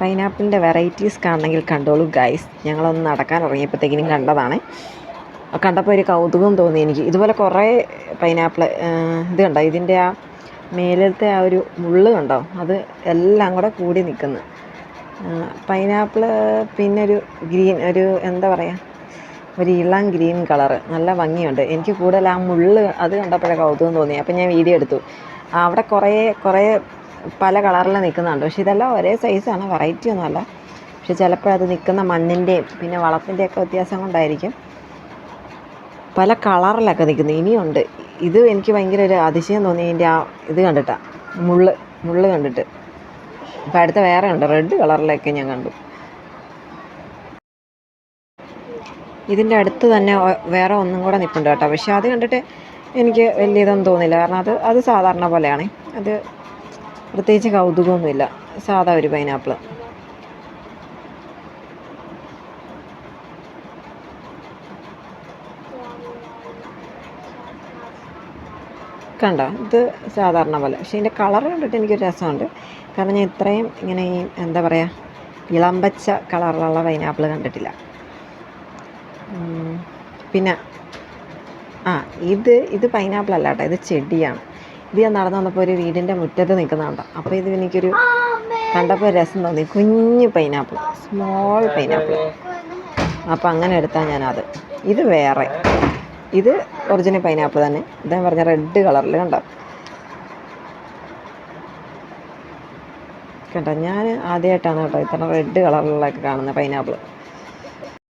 പൈനാപ്പിളിന്റെ varieties കാണണമെങ്കിൽ കണ്ടോളൂ guys ഞങ്ങളൊന്ന് നടക്കാൻ ഇറങ്ങിയപ്പോഴത്തേക്കിനും കണ്ടതാണ്. കണ്ടപ്പോൾ ഒരു കൗതുകം തോന്നി എനിക്ക്. ഇതുപോലെ കുറേ പൈനാപ്പിൾ ഇത് കണ്ടോ? ഇതിന്റെ ആ മേലത്തെ ആ ഒരു മുള്ള് കണ്ടോ? അത് എല്ലാം കൂടെ കൂടി നിൽക്കുന്നു. പൈനാപ്പിൾ പിന്നെ ഒരു ഗ്രീൻ ഒരു എന്താ പറയുക ഒരു ഇളം ഗ്രീൻ കളറ് നല്ല ഭംഗിയുണ്ട്. എനിക്ക് കൂടുതൽ ആ മുള്ള് അത് കണ്ടപ്പോഴേ കൗതുകം തോന്നി. അപ്പം ഞാൻ വീഡിയോ എടുത്തു. അവിടെ കുറേ കുറേ പല കളറിൽ നിൽക്കുന്നുണ്ട് പക്ഷേ ഇതെല്ലാം ഒരേ സൈസാണ് വെറൈറ്റി ഒന്നുമല്ല. പക്ഷെ ചിലപ്പോൾ അത് നിൽക്കുന്ന മണ്ണിന്റെയും പിന്നെ വളത്തിന്റെയൊക്കെ വ്യത്യാസം കൊണ്ടായിരിക്കും. പല കളറിലൊക്കെ നിൽക്കുന്നു. ഇനിയുണ്ട്. ഇത് എനിക്ക് ഭയങ്കര ഒരു അതിശയം തോന്നി ഇതിന്റെ ആ ഇത് കണ്ടിട്ടാണ് മുള്ള് മുള്ള് കണ്ടിട്ട്. ഇപ്പം അടുത്ത വേറെ ഉണ്ട്. റെഡ് കളറിലൊക്കെ ഞാൻ കണ്ടു. ഇതിന്റെ അടുത്ത് തന്നെ വേറെ ഒന്നും കൂടെ നിൽപ്പുണ്ട് കേട്ടോ. പക്ഷേ അത് കണ്ടിട്ട് എനിക്ക് വലിയ ഇതൊന്നും തോന്നില്ല. കാരണം അത് അത് സാധാരണ പോലെയാണ്. അത് പ്രത്യേകിച്ച് കൗതുകമൊന്നുമില്ല. സാധാ ഒരു പൈനാപ്പിൾ കണ്ട? ഇത് സാധാരണ പോലെ. പക്ഷേ ഇതിന്റെ കളർ കണ്ടിട്ട് എനിക്കൊരു രസമുണ്ട്. കാരണം ഞാൻ ഇത്രയും ഇങ്ങനെ ഈ എന്താ പറയുക ഇളമ്പച്ച കളറിലുള്ള പൈനാപ്പിൾ കണ്ടിട്ടില്ല. പിന്നെ ആ ഇത് ഇത് പൈനാപ്പിൾ അല്ല കേട്ടോ. ഇത് ചെടിയാണ്. ഇത് ഞാൻ നടന്നു ഒരു വീടിന്റെ മുറ്റത്ത് നിൽക്കുന്നുണ്ട് അപ്പോൾ ഇത് എനിക്കൊരു കണ്ടപ്പോൾ രസം തോന്നി. കുഞ്ഞ് പൈനാപ്പിൾ സ്മോൾ പൈനാപ്പിൾ അപ്പോൾ അങ്ങനെ എടുത്താൽ ഞാനത്. ഇത് വേറെ. ഇത് ഒറിജിനൽ പൈനാപ്പിൾ തന്നെ. ഇതാ പറഞ്ഞ റെഡ് കളറിൽ കണ്ടോ? കേട്ടോ ഞാൻ ആദ്യമായിട്ടാണ് കേട്ടോ ഇത്ര റെഡ് കളറിലൊക്കെ കാണുന്ന പൈനാപ്പിൾ